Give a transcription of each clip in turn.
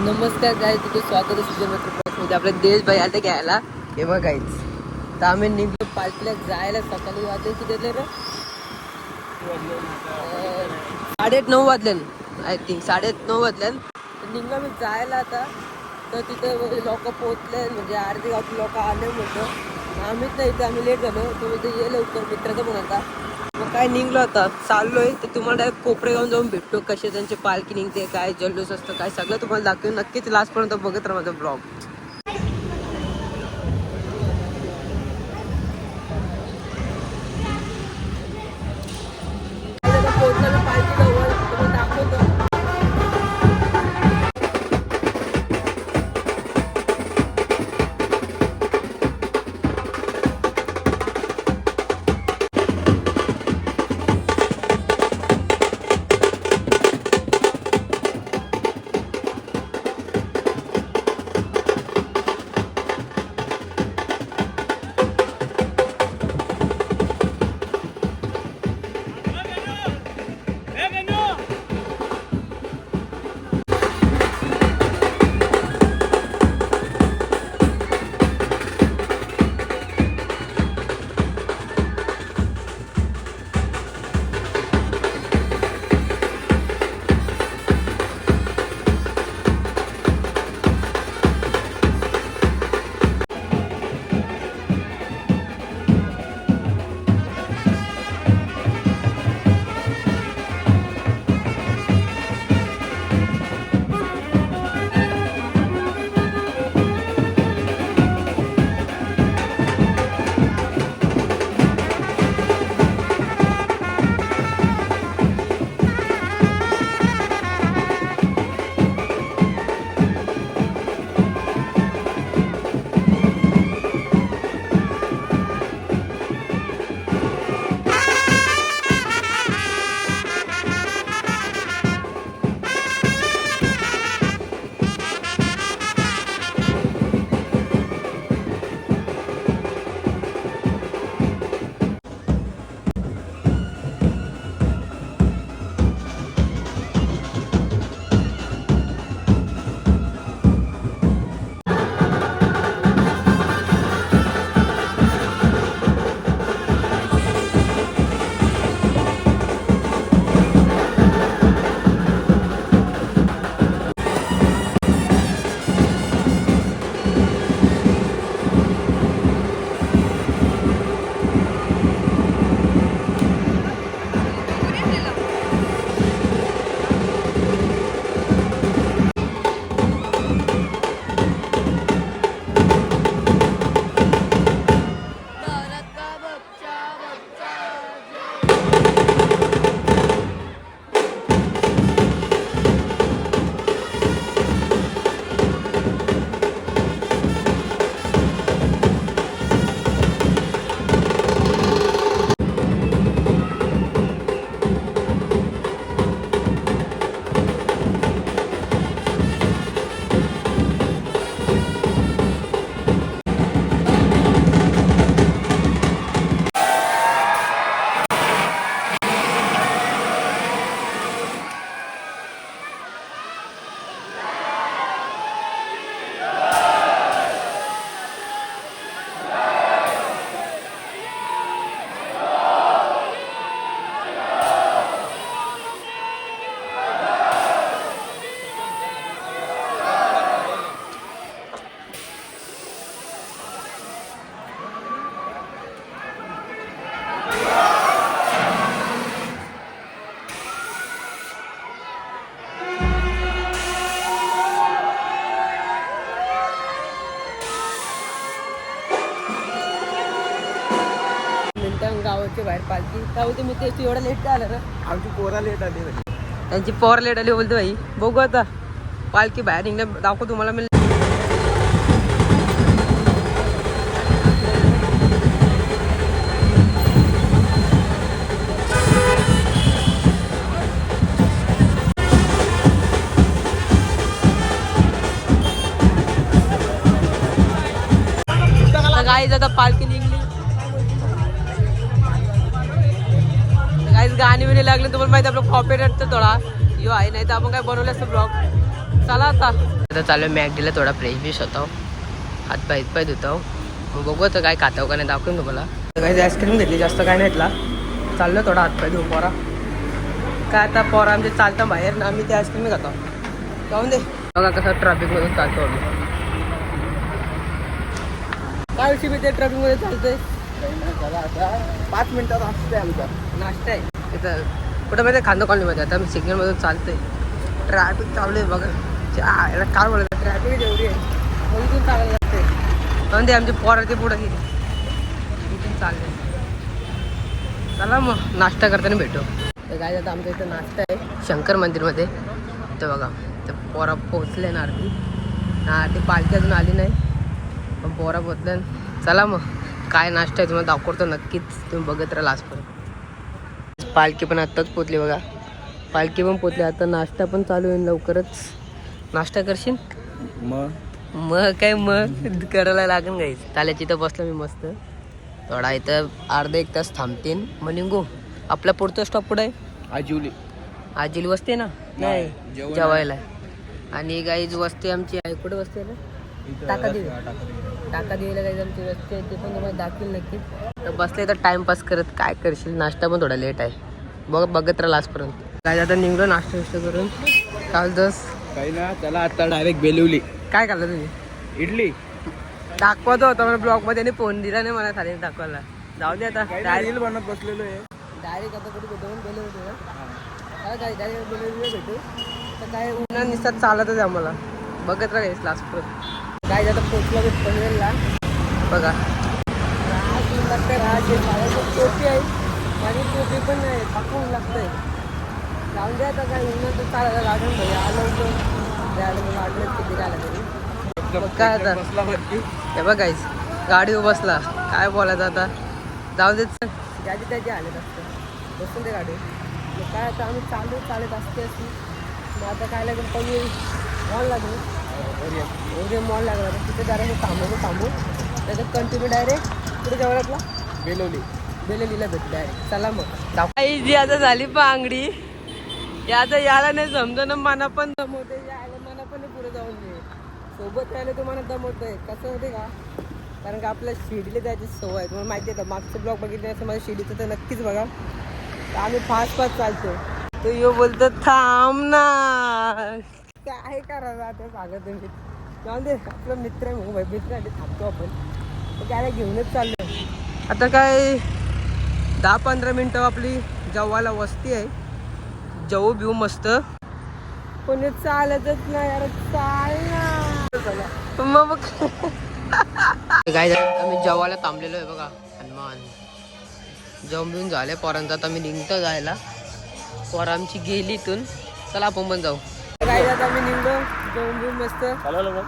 नमस्कार काय तिथे स्वागत आहे सुजन मित्रमध्ये. देश भाई आले घ्यायला. हे बघायच तर आम्ही निघलो पार्टीला जायला सकाळी वाजले किती वाजले रे? साडे नऊ वाजले. आय थिंक साडे नऊ वाजले. निघलो मी जायला आता. तर तिथे लोक पोहोचले. म्हणजे अर्धे गावचे लोक आले म्हणतो आम्हीच नाही इथे आम्ही लेट झालो. तुम्ही ते ये लवकर मित्राचा पण होता. काय निघलो आता? चाललोय. तर तुम्हाला डायरेक्ट कोपरेगावून जाऊन भेटतो कसे त्यांचे पालखी निघते काय जल्लोष असतं काय सगळं तुम्हाला दाखवून. नक्कीच लास्टपर्यंत बघत राहा माझा ब्लॉग काय होते मी ते एवढा लेट का आलं ना आमची पोरा लेट आली त्यांची पोर लेट आली बोलतो भाई बघू आता. पालखी बाहेर निघणं दाखव तुम्हाला मी. पालखी गाईज गाणी बिणी लागले तुम्हाला माहिती आपलं कॉपी तर थोडा यो आहे नाही तर आपण काय बनवलं असतं ब्लॉग चला आता. आता चालू आहे मॅगडीला थोडा फ्रेश बिश होता. हातपाय हातपाय धुतो. मग बघू आता काय खातो का नाही दाखवून तुम्हाला. काही आईस्क्रीम घेतली जास्त काय नाही घेतला. चाललो थोडा हातपाय धुवू पोरा. काय आता पोरा आमचे चालता बाहेर ना आम्ही ते आईस्क्रीम खातो. जाऊन दे. बघा कसं ट्रॅफिकमधून चालतो आम्ही. काय विषयी मी ते ट्रॅफिकमध्ये चालतोय? पाच मिनिटात वाचते आमचा नाश्ता आहे तिथं कुठं माहिती खांदो कॉलनीमध्ये. आता मी सिग्नलमधून चालतोय. ट्रॅफिक चालू आहे बघा. याला काय बोलायचं ट्रॅफिक एवढी आहे. मग चालायला लागते पण ते आमचे पोराचे पुढं हे इथून चालले चला मग नाश्ता करताना भेटू. तर काय आता आमच्या इथं नाश्ता आहे. शंकर मंदिरमध्ये. तर बघा ते पोरा पोचले ना आरती ना आरती पालखी अजून आली नाही. पण पोरा पोचले चला मग. काय नाश्ता आहे तुम्हाला दाखवतो नक्कीच तुम्ही बघत राहा लास्टपर्यंत पालखी पण आत्ताच पोचली बघा. पालखी पण पोचली आता नाश्ता पण चालू होईल लवकरच. नाश्ता करशील? मग? मग काय मग? करायला लागेल गाईच ताल्याची इथं बसलो मी मस्त. थोडा इथं अर्धा एक तास थांबतीन. मग निघू. आपला पुढचा स्टॉप कुठं आहे? आजिवली. आजील वस्ती ना? नाही जेवायला. आणि गाईज वस्ती आमची कुठे वस्ती ना टाका देवी टाका देवीला काही आमची वस्ती आहे ते पण तुम्हाला दाखवेल नक्की तर बसले तर टाइमपास करत काय करशील? नाश्ता पण थोडा लेट आहे. बघ बघत राहा लास्टपर्यंत काय आता निघलो नाश्ता विष्टा करून. काल दस. काही ना त्याला आता डायरेक्ट बेलवली. काय खाल्लं तुम्ही? इडली. दाखवत होता मला ब्लॉगमध्ये आणि फोन दिला नाही मला खाली दाखवायला. जाऊ दे आता. डायरेक्ट बनत बसलेलो आहे. डायरेक्ट आता कुठे भेटू? गेलो होतो ना काय काय डायरेक्ट बोलवलं भेटू. तर काय उन्हा निसत चालतच आहे आम्हाला. बघत राहायचं लास्ट काय आता पोचलो मी पनवेलला बघा. लागतंय राज आहे माझ्याकडे टोपी आहे माझी टोपी पण नाही पाकून लागतंय. जाऊन द्या आता काय उन्हात चालायला गार्डन भाई आलो होतो. द्यायला गार्डन किती राहिला तरी मग काय आता. हे बघायच गाडीवर बसला. काय बोलायचं आता? जाऊ देत ज्याची त्याची आले असते. बसून ते गाडी. मग काय आता आम्ही चालू चालत असते अशी. मग आता काय लागेल? कमी मॉल लागेल. एवढे मॉल लागला. तर तिथे डायरेक्ट थांबू थांबू. त्याच्यात कंटिन्यू डायरेक्ट कुठे जावं लागला बेलवली बेलेलीला भेटू डायरेक्ट चला मग. काही जी आता झाली पांगडी. याचं याला नाही समजणं मना पण दमवते. यायला मना पण पुढे जाऊन दे सोबत राहिले तुम्हाला दमवत आहे कसं होते का? कारण का आपल्या शिडीला जायची सवय आहे. तुम्हाला माहिती आहे का? मागचं ब्लॉग बघितलं असं माझ्या शिडीचं तर नक्कीच बघा. आम्ही फास्ट फास्ट चालतो तो यो बोलतो थांब ना. काय करायचं आता सांगत तुम्ही. जाऊन दे आपला मित्र आहे मग मित्र आहे थांबतो आपण. त्याला घेऊनच चाललो आता काय दहा पंधरा मिनटं आपली जव्हाला वस्ती आहे. जवू बिऊ मस्त. कोणी चालतच नाही यार चाल ना. मग काय आम्ही जवाला थांबलेलो आहे बघा हनुमान. जाऊन बिऊन झाले पोरांचं आता आम्ही निघतो जायला. पोरांची गेली इथून. चला आपण पण जाऊ. काय आता आम्ही निघलो जेवण बिवून मस्त. चालवलं मग.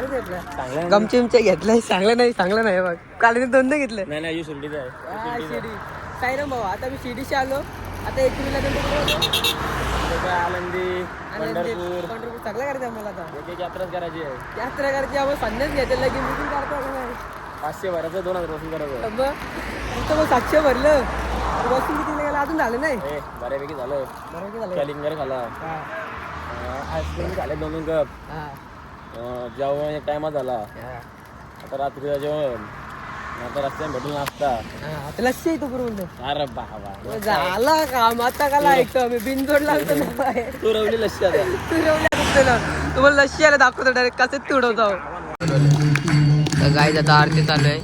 घेतलं. चांगलं घेतलंय चांगलं नाही चांगलं नाही बघ. काल मी दोनदा घेतलं. नाही नाही शिर्डीचं आहे. हा शिडी साईराम भाऊ आता मी शिडीशी आलो. आता एप्रिलला नंतर आनंदी पंढरपूर. पंढरपूर. सगळं करायचं आम्हाला आता. एक एक यात्राच करायची आहे. यात्रा करायची आपण संन्यास घ्यायचं लगेच बुकिंग करतो का नाही पाचशे भरायचं दोन हजार वसूल करायचं. तुमचं मग सातशे भरलं. वसूल किती गेलं? अजून झालं नाही? ए बऱ्यापैकी झालं. बरं की झालं. कॅलिंगर खाला हा आईस्क्रीम झाले दोन दोन कप हा. अं, जेवण एक टायमात झाला. हा. आता रात्रीचं जेवण. आता रस्त्याने भेटून नाश्ता. हा, आता लस्सी आहे तू बरोबर अरे बाबा. झाला काम आता का ऐकतो आम्ही? बिनजोड लावतो ना बाहेर. तू रवली लस्सी आता. तुम्हाला लशी आला दाखवतो डायरेक्ट कसे तुडवतो. तर गाय आता आरती चालू आहे.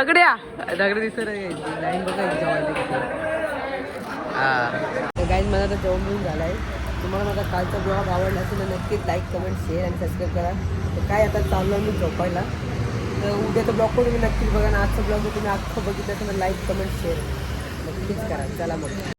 दगड्या. दगडे दिसत लाईन बघा जेवायला हा. गाईज मला तर जेवण मिळून झालाय तुम्हाला तुम्हाला माझा कालचा ब्लॉग आवडला असेल तर नक्कीच लाईक कमेंट शेअर आणि सबस्क्राईब करा. तर काय आता चाललो मी झोपायला? तर उद्याचा ब्लॉग पण तुम्ही नक्कीच बघा आणि आजचा ब्लॉग तुम्ही अख्खं बघितलं तर लाईक कमेंट शेअर नक्कीच करा. चला मग.